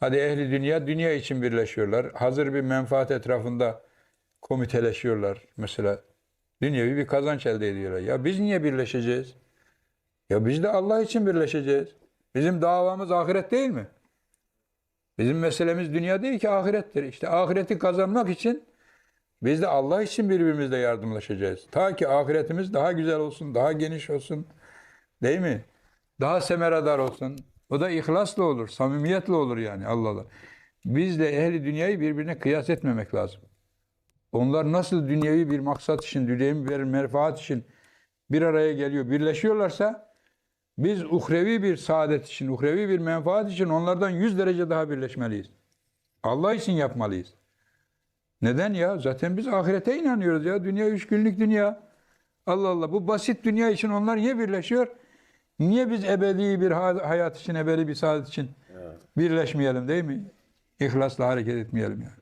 Hadi ehli dünya dünya için birleşiyorlar. Hazır bir menfaat etrafında komiteleşiyorlar mesela. Dünyevi bir kazanç elde ediyorlar. Ya biz niye birleşeceğiz? Ya biz de Allah için birleşeceğiz. Bizim davamız ahiret değil mi? Bizim meselemiz dünya değil ki ahirettir. İşte ahireti kazanmak için biz de Allah için birbirimizle yardımlaşacağız. Ta ki ahiretimiz daha güzel olsun, daha geniş olsun. Değil mi? Daha semeradar olsun. O da ihlasla olur, samimiyetle olur yani Allah Allah. Biz de ehli dünyayı birbirine kıyas etmemek lazım. Onlar nasıl dünyevi bir maksat için, dünyevi bir menfaat için bir araya geliyor, birleşiyorlarsa biz uhrevi bir saadet için, uhrevi bir menfaat için onlardan yüz derece daha birleşmeliyiz. Allah için yapmalıyız. Neden ya? Zaten biz ahirete inanıyoruz ya. Dünya üç günlük dünya. Allah Allah. Bu basit dünya için onlar niye birleşiyor? Niye biz ebedi bir ha- hayat için, ebedi bir saadet için birleşmeyelim değil mi? İhlasla hareket etmeyelim yani.